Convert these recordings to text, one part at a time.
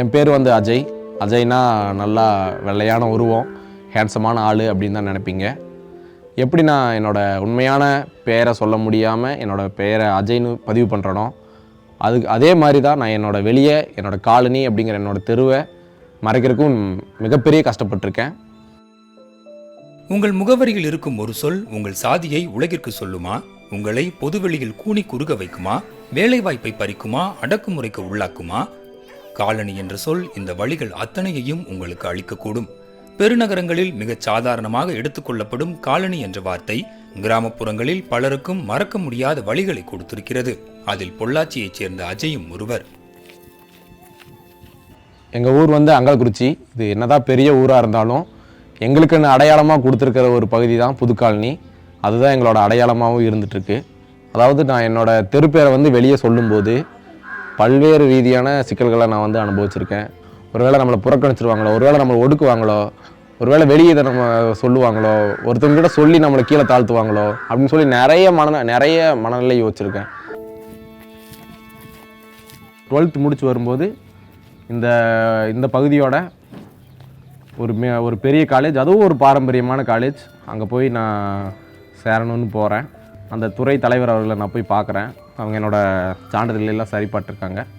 என் பேர் வந்து அஜய். அஜய்னா நல்லா வெள்ளையான உருவம் ஹேண்ட்ஸமான ஆள் அப்படின்னு தான் நினைப்பீங்க. எப்படி நான் என்னோடய உண்மையான பெயரை சொல்ல முடியாமல் என்னோடய பெயரை அஜய்னு பதிவு பண்ணுறனோ அதுக்கு அதே மாதிரி தான் நான் என்னோடய வெளியே என்னோடய காலனி அப்படிங்கிற என்னோடய தெருவை மறைக்கிறதுக்கும் மிகப்பெரிய கஷ்டப்பட்டிருக்கேன். உங்கள் முகவரியில் இருக்கும் ஒரு சொல் உங்கள் சாதியை உலகிற்கு சொல்லுமா? உங்களை பொதுவெளியில் கூனி குறுக வைக்குமா? வேலைவாய்ப்பை பறிக்குமா? அடக்குமுறைக்கு உள்ளாக்குமா? காலனி என்ற சொல் இந்த வழிகள் அத்தனையையும் உங்களுக்கு அளிக்கக்கூடும். பெருநகரங்களில் மிகச் சாதாரணமாக எடுத்துக்கொள்ளப்படும் காலனி என்ற வார்த்தை கிராமப்புறங்களில் பலருக்கும் மறக்க முடியாத வழிகளை கொடுத்திருக்கிறது. அதில் பொள்ளாச்சியைச் சேர்ந்த அஜயும் ஒருவர். எங்கள் ஊர் வந்து அங்கல்குறிச்சி. இது என்னதான் பெரிய ஊராக இருந்தாலும் எங்களுக்குன்னு அடையாளமாக கொடுத்துருக்கிற ஒரு பகுதி தான் புதுக்காலனி. அதுதான் எங்களோட அடையாளமாகவும் இருந்துகிட்ருக்கு அதாவது நான் என்னோட தெருப்பேரை வந்து வெளியே சொல்லும்போது பல்வேறு ரீதியான சிக்கல்களை நான் வந்து அனுபவிச்சிருக்கேன். ஒருவேளை நம்மளை புறக்கணிச்சிருவாங்களோ ஒருவேளை நம்மளை ஒடுக்குவாங்களோ ஒருவேளை வெளியே இதை நம்ம சொல்லுவாங்களோ ஒருத்தவங்க கிட்ட சொல்லி நம்மளை கீழே தாழ்த்துவாங்களோ அப்படின்னு சொல்லி நிறைய மன நிறைய மனநிலை யோசிச்சிருக்கேன். டுவெல்த் முடிச்சு வரும்போது இந்த இந்த பகுதியோட ஒரு மே ஒரு பெரிய காலேஜ் அதுவும் ஒரு பாரம்பரியமான காலேஜ் அங்கே போய் நான் சேரணும்னு போகிறேன் அந்த துறை தலைவர் அவர்களை நான் போய் பார்க்குறேன். அவங்க என்னோட சான்றிதழ் எல்லாம்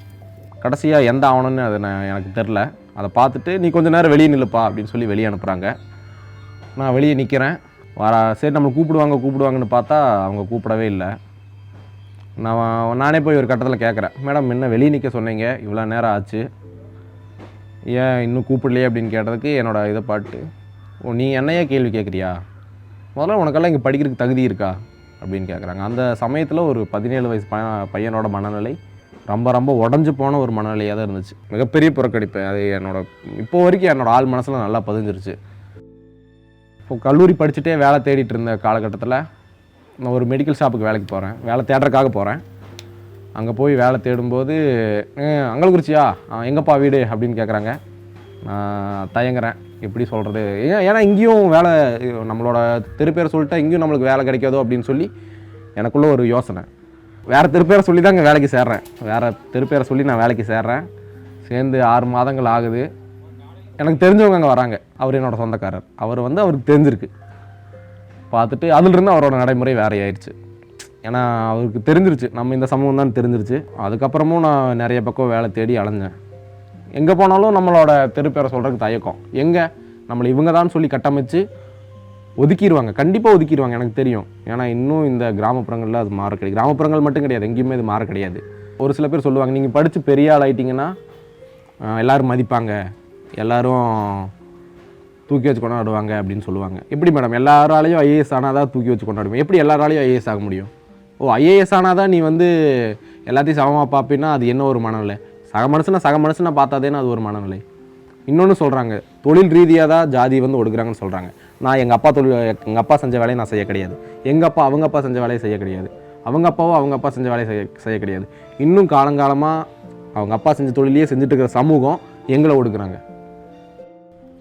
கடைசியாக எந்த ஆவணம்னு அது நான் எனக்கு தெரில. அதை பார்த்துட்டு நீ கொஞ்சம் நேரம் வெளியே நில்லுப்பா அப்படின்னு சொல்லி வெளியே அனுப்புகிறாங்க நான் வெளியே நிற்கிறேன் வர சரி நம்மளை கூப்பிடுவாங்க கூப்பிடுவாங்கன்னு பார்த்தா அவங்க கூப்பிடவே இல்லை. நான் நானே போய் ஒரு கட்டத்தில் கேட்குறேன் மேடம் என்ன வெளியே நிற்க சொன்னீங்க? இவ்வளோ நேரம் ஆச்சு. ஏன் இன்னும் கூப்பிடலையே? அப்படின்னு கேட்டதுக்கு என்னோடய இதை பாட்டு ஓ நீ என்னையே கேள்வி கேட்குறியா முதல்ல உனக்கெல்லாம் இங்கே படிக்கிறதுக்கு தகுதி இருக்கா? அப்படின்னு கேட்குறாங்க அந்த சமயத்தில் ஒரு பதினேழு வயசு ப பையனோட மனநிலை ரொம்ப ரொம்ப உடஞ்சு போன ஒரு மனநிலையாக தான் இருந்துச்சு. மிகப்பெரிய புறக்கணிப்பு. அது என்னோட இப்போ வரைக்கும் என்னோடய ஆள் மனசில் நல்லா பதிஞ்சிருச்சு. இப்போ கல்லூரி படிச்சுட்டே வேலை தேடிட்டு இருந்த காலகட்டத்தில் நான் ஒரு மெடிக்கல் ஷாப்புக்கு வேலைக்கு போகிறேன் வேலை தேடுறதுக்காக போகிறேன் அங்கே போய் வேலை தேடும்போது "அஹ், அங்கல்குறிச்சியா எங்கப்பா வீடு? அப்படின்னு கேட்குறாங்க தயங்குறேன். எப்படி சொல்கிறது ஏன் ஏன்னா இங்கேயும் வேலை நம்மளோட தெருப்பேரை சொல்லிட்டா இங்கேயும் நம்மளுக்கு வேலை கிடைக்காதோ அப்படின்னு சொல்லி எனக்குள்ளே ஒரு யோசனை. வேறு திருப்பேரை சொல்லி தான் இங்கே வேலைக்கு சேர்றேன். வேறு தெருப்பேரை சொல்லி நான் வேலைக்கு சேர்றேன். சேர்ந்து ஆறு மாதங்கள் ஆகுது. எனக்கு தெரிஞ்சவங்க அங்கே வராங்க. அவர் என்னோடய சொந்தக்காரர். அவர் வந்து அவருக்கு தெரிஞ்சிருக்கு. பார்த்துட்டு அதிலிருந்து அவரோட நடைமுறை வேற ஏன்னா அவருக்கு தெரிஞ்சிருச்சு. நம்ம இந்த சமூகம் தான் தெரிஞ்சிருச்சு. அதுக்கப்புறமும் நான் நிறைய பக்கம் வேலை தேடி அலைஞ்சேன். எங்கே போனாலும் நம்மளோட தெருப்பேரை சொல்கிறதுக்கு தயக்கம் எங்கே? நம்மளை இவங்க தான் சொல்லி கட்டமைச்சு ஒதுக்கிடுவாங்க. கண்டிப்பாக ஒதுக்கிடுவாங்க எனக்கு தெரியும். ஏன்னா இன்னும் இந்த கிராமப்புறங்களில் அது மாற கிடையாது. கிராமப்புறங்கள் மட்டும் கிடையாது. எங்கேயுமே இது மாற கிடையாது. ஒரு சில பேர் சொல்லுவாங்க நீங்கள் படித்து பெரிய ஆள் ஆகிட்டிங்கன்னா எல்லோரும் எல்லாரும் மதிப்பாங்க. எல்லோரும் தூக்கி வச்சு கொண்டாடுவாங்க அப்படின்னு சொல்லுவாங்க. எப்படி மேடம்? எல்லாராலையும் ஐஏஎஸ் ஆனால் தான் தூக்கி வச்சு கொண்டாடுவோம். எப்படி எல்லாராலையும் ஐஏஎஸ் ஆக முடியும்? ஓ ஐஏஎஸ் ஆனால் தான் நீ வந்து எல்லாத்தையும் சமமாக பார்ப்பீன்னா அது என்ன ஒரு மனநிலை? சக மனுஷனை சக மனுஷனை பார்த்தாதேன்னு அது ஒரு மனநிலை. இன்னொன்று சொல்கிறாங்க தொழில் ரீதியாக தான் ஜாதி வந்து ஒடுக்குறாங்கன்னு சொல்கிறாங்க நான் எங்கள் அப்பா தொழில் எங்கள் அப்பா செஞ்ச வேலையை நான் செய்ய கிடையாது. எங்கள் அப்பா அவங்க அப்பா செஞ்ச வேலையை செய்ய கிடையாது. அவங்க அப்பாவோ அவங்க அப்பா செஞ்ச வேலையை செய்ய செய்ய கிடையாது. இன்னும் காலங்காலமாக அவங்க அப்பா செஞ்ச தொழிலையே செஞ்சுட்டு இருக்கிற சமூகம் எங்களை ஒடுக்குறாங்க.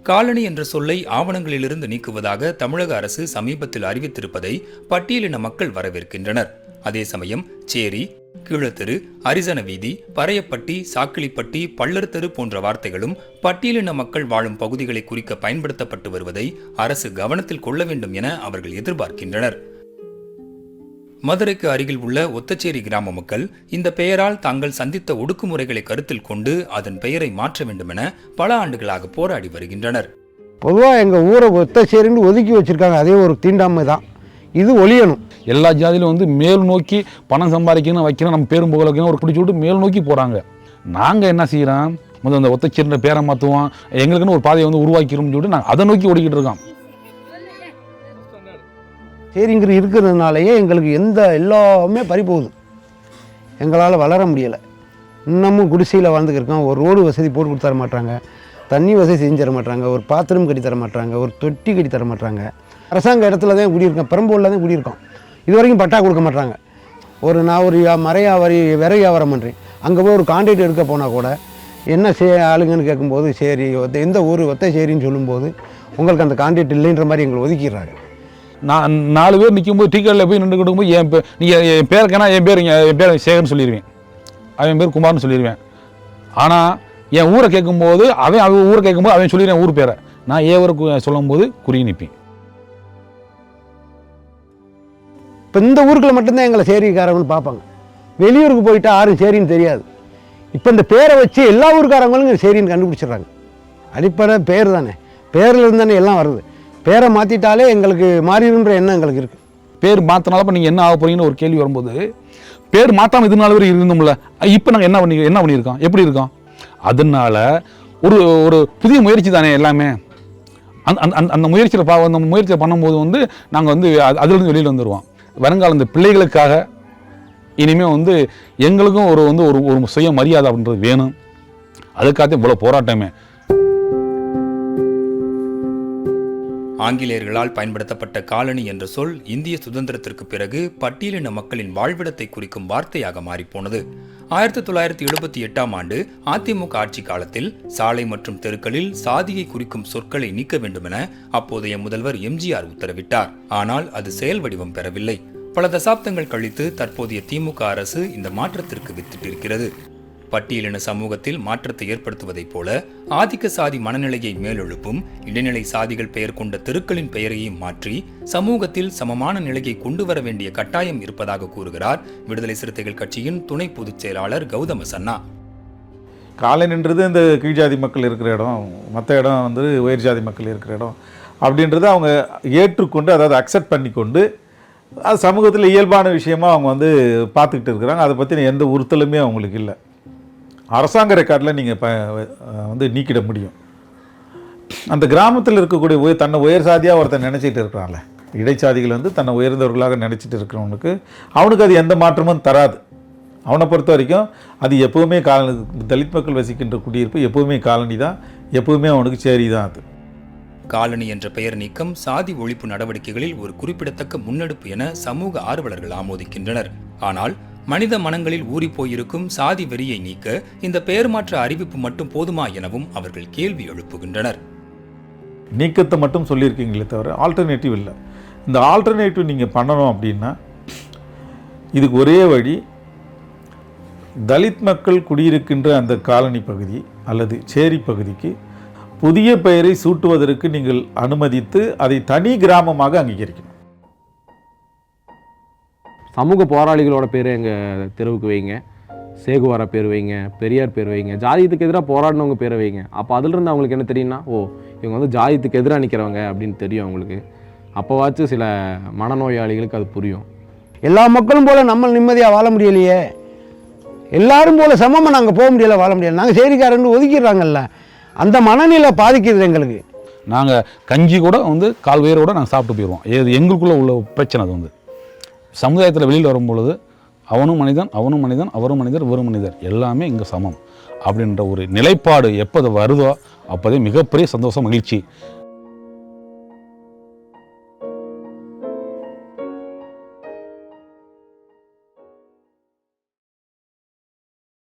காலனி என்ற சொல்லை ஆவணங்களிலிருந்து நீக்குவதாக தமிழக அரசு சமீபத்தில் அறிவித்திருப்பதை பட்டியலின மக்கள் வரவேற்கின்றனர். அதே சமயம் சேரி கீழத்தெரு அரிசன வீதி பறையப்பட்டி சாக்கிலிப்பட்டி பள்ளர் தெரு போன்ற வார்த்தைகளும் பட்டியலின மக்கள் வாழும் பகுதிகளை குறிக்க பயன்படுத்தப்பட்டு வருவதை அரசு கவனத்தில் கொள்ள வேண்டும் என அவர்கள் எதிர்பார்க்கின்றனர். மதுரைக்கு அருகில் உள்ள ஒத்தச்சேரி கிராம மக்கள் இந்த பெயரால் தாங்கள் சந்தித்த ஒடுக்குமுறைகளை கருத்தில் கொண்டு அதன் பெயரை மாற்ற வேண்டுமென பல ஆண்டுகளாக போராடி வருகின்றனர். பொதுவாக எங்கள் ஊரை ஒத்தச்சேரின்னு ஒதுக்கி வச்சிருக்காங்க. அதே ஒரு தீண்டாமை தான். இது ஒழியணும். எல்லா ஜாதியிலும் வந்து மேல் நோக்கி பணம் சம்பாதிக்கணும் வைக்கணும் நம்ம பேரும் புகழ் வைக்கணும் ஒரு பிடிச்சி விட்டு மேல் நோக்கி போகிறாங்க நாங்கள் என்ன செய்கிறோம் முதல்ல அந்த ஒத்தச்சேரின்ற பேரை மாற்றுவோம் எங்களுக்குன்னு ஒரு பாதையை வந்து உருவாக்கிறோம்னு சொல்லிட்டு நாங்கள் அதை நோக்கி ஓடிக்கிட்டு இருக்கோம். சேரிங்கிற இருக்கிறதுனாலயே எங்களுக்கு எந்த எல்லாமே பறி போகுது எங்களால் வளர முடியலை. இன்னமும் குடிசையில் வாழ்ந்துக்கிருக்கோம். ஒரு ரோடு வசதி போட்டு கொடுத்து தர மாட்டாங்க. தண்ணி வசதி செஞ்சு தர மாட்டாங்க. ஒரு பாத்ரூம் கட்டி தர மாட்டாங்க. ஒரு தொட்டி கட்டி தர மாட்டாங்க. அரசாங்க இடத்துல தான் குடியிருக்கோம். பெரம்பூரில் தான் குடியிருக்கோம். இது வரைக்கும் பட்டா கொடுக்க மாட்டாங்க. ஒரு நான் ஒரு மறையா வரி விரை வியாபாரம் பண்ணுறேன் அங்கே போய் ஒரு கான்ட்ராக்ட் எடுக்க போனால் கூட என்ன சே ஆளுங்கன்னு கேட்கும்போது சரி ஒத்த- எந்த ஊர் ஒத்த சரின்னு சொல்லும்போது உங்களுக்கு அந்த கான்ட்ராக்ட் இல்லைன்ற மாதிரி எங்களை ஒதுக்கிடுறாங்க. நான் நாலு பேர் நிற்கும்போது டீ கடையில் போய் நின்று கொடுக்கும்போது என் பே நீங்கள் என் பேருக்கேனா என் பேர் என் பேர் சேகர்னு சொல்லிடுவேன். அவன் பேர் குமார்னு சொல்லிடுவேன். ஆனால் என் ஊரை கேட்கும்போது அவன் அவன் ஊரை கேட்கும்போது அவன் சொல்லிடுவேன் ஊர் பேரை. நான் ஏவரை சொல்லும்போது குறி நிற்பேன் இப்போ இந்த ஊருக்குள்ள மட்டும்தான் எங்களை சேரிக்காரங்கன்னு பார்ப்பாங்க. வெளியூருக்கு போயிட்டா யாரும் சேரின்னு தெரியாது. இப்போ இந்த பேரை வச்சு எல்லா ஊருக்காரங்களும் சேரின்னு கண்டுபிடிச்சிடுறாங்க. அடிப்படை பேர் தானே. பேரில் இருந்து தானே எல்லாம் வருது. பேரை மாற்றிட்டாலே எங்களுக்கு மாறிடுன்ற எண்ணம் எங்களுக்கு இருக்குது பேர் மாற்றினாலும் நீங்கள் என்ன ஆக போறீங்கன்னு ஒரு கேள்வி வரும்போது பேர் மாற்றாமல் இது நாள் வரை இருந்தோம்ல இப்போ நாங்கள் என்ன பண்ணி என்ன பண்ணியிருக்கோம்? எப்படி இருக்கோம்? அதனால ஒரு ஒரு புதிய முயற்சி தானே எல்லாமே. அந்த அந்த- அந்த அந்த முயற்சியில் பா அந்த முயற்சியை பண்ணும்போது வந்து நாங்கள் வந்து அது- வெளியில் வந்துடுவோம் வருங்கால இந்த பிள்ளைகளுக்காக இனிமேல் வந்து எங்களுக்கும் ஒரு வந்து ஒரு ஒரு சுய மரியாதை அப்படின்றது வேணும். அதுக்காக இவ்வளோ போராட்டமே. ஆங்கிலேயர்களால் பயன்படுத்தப்பட்ட காலனி என்ற சொல் இந்திய சுதந்திரத்திற்கு பிறகு பட்டியலின மக்களின் வாழ்விடத்தை குறிக்கும் வார்த்தையாக மாறிப்போனது. ஆயிரத்தி தொள்ளாயிரத்தி எழுபத்தி எட்டாம் ஆண்டு அதிமுக ஆட்சி காலத்தில் சாலை மற்றும் தெருக்களில் சாதியை குறிக்கும் சொற்களை நீக்க வேண்டுமென அப்போதைய முதல்வர் எம்ஜிஆர் உத்தரவிட்டார். ஆனால் அது செயல் வடிவம் பெறவில்லை. பல தசாப்தங்கள் கழித்து தற்போதைய திமுக அரசு இந்த மாற்றத்திற்கு வித்திட்டிருக்கிறது. பட்டியலின சமூகத்தில் மாற்றத்தை ஏற்படுத்துவதைப் போல ஆதிக்க சாதி மனநிலையை மேலெழுப்பும் இடைநிலை சாதிகள் பெயர் கொண்ட தெருக்களின் பெயரையும் மாற்றி சமூகத்தில் சமமான நிலையை கொண்டு வர வேண்டிய கட்டாயம் இருப்பதாக கூறுகிறார் விடுதலை சிறுத்தைகள் கட்சியின் துணை பொதுச் செயலாளர் கௌதம சன்னா. காலனின்றது இந்த கீழ் ஜாதி மக்கள் இருக்கிற இடம் மற்ற இடம் வந்து உயர் ஜாதி மக்கள் இருக்கிற இடம் அப்படின்றத அவங்க ஏற்றுக்கொண்டு அதாவது அக்செப்ட் பண்ணிக்கொண்டு அது சமூகத்தில் இயல்பான விஷயமா அவங்க வந்து பார்த்துக்கிட்டு இருக்கிறாங்க. அதை பற்றின எந்த உறுத்தலுமே அவங்களுக்கு இல்லை. அரசாங்க ரெக்கார்டில் நீங்கள் ப வந்து நீக்கிட முடியும். அந்த கிராமத்தில் இருக்கக்கூடிய உயர் தன்னை உயர் சாதியாக ஒருத்தன் நினச்சிட்டு இருக்கிறான்ல இடைச்சாதிகள் வந்து தன்னை உயர்ந்தவர்களாக நினச்சிட்டு இருக்கிறவனுக்கு அவனுக்கு அது எந்த மாற்றமும் தராது. அவனை பொறுத்த வரைக்கும் அது எப்போவுமே காலனி தலித் மக்கள் வசிக்கின்ற குடியிருப்பு எப்போவுமே காலனி தான் எப்போவுமே அவனுக்கு சேரி தான் அது. காலனி என்ற பெயர் நீக்கம் சாதி ஒழிப்பு நடவடிக்கைகளில் ஒரு குறிப்பிடத்தக்க முன்னெடுப்பு என சமூக ஆர்வலர்கள் ஆமோதிக்கின்றனர். ஆனால் மனித மனங்களில் ஊறிப் போயிருக்கும் சாதி வெறியை நீக்க இந்த பெயர் மாற்ற அறிவிப்பு மட்டும் போதுமா எனவும் அவர்கள் கேள்வி எழுப்புகின்றனர். நீக்கத்தை மட்டும் சொல்லியிருக்கீங்களே தவிர ஆல்டர்னேட்டிவ் இல்லை. இந்த ஆல்டர்னேட்டிவ் நீங்கள் பண்ணணும் அப்படின்னா இதுக்கு ஒரே வழி தலித் மக்கள் குடியிருக்கின்ற அந்த காலனி பகுதி அல்லது சேரி பகுதிக்கு புதிய பெயரை சூட்டுவதற்கு நீங்கள் அனுமதித்து அதை தனி கிராமமாக அங்கீகரிக்கணும். சமூக போராளிகளோட பேர் எங்கள் தெருவுக்கு வைங்க. சேகுவாரா பேர் வைங்க பெரியார் பேர் வைங்க. ஜாதியத்துக்கு எதிராக போராடினவங்க பேர் வைங்க. அப்போ அதிலிருந்து அவங்களுக்கு என்ன தெரியும்னா ஓ இவங்க வந்து ஜாதியத்துக்கு எதிராக நிற்கிறவங்க அப்படின்னு தெரியும் அவங்களுக்கு. அப்போவாச்சும் சில மனநோயாளிகளுக்கு அது புரியும். எல்லா மக்களும் போல் நம்ம நிம்மதியாக வாழ முடியலையே. எல்லாரும் போல் சமமாக நாங்கள் போக முடியலை வாழ முடியலை. நாங்கள் சேரிக்காரன்னு ஒதுக்கிடுறாங்கல்ல. அந்த மனநிலை பாதிக்கிறது எங்களுக்கு. நாங்கள் கஞ்சி கூட வந்து கால் உயரோட நாங்கள் சாப்பிட்டு போயிடுவோம் எது எங்களுக்குள்ளே உள்ள பிரச்சனை அது வந்து. சமுதாயத்தில் வெளியில் வரும்பொழுது அவனும் மனிதன் அவனும் மனிதன் அவரும் மனிதர் இவரும் மனிதர். எல்லாமே இங்கே சமம். அப்படின்ற ஒரு நிலைப்பாடு எப்போது வருதோ அப்போதே மிகப்பெரிய சந்தோஷம் மகிழ்ச்சி.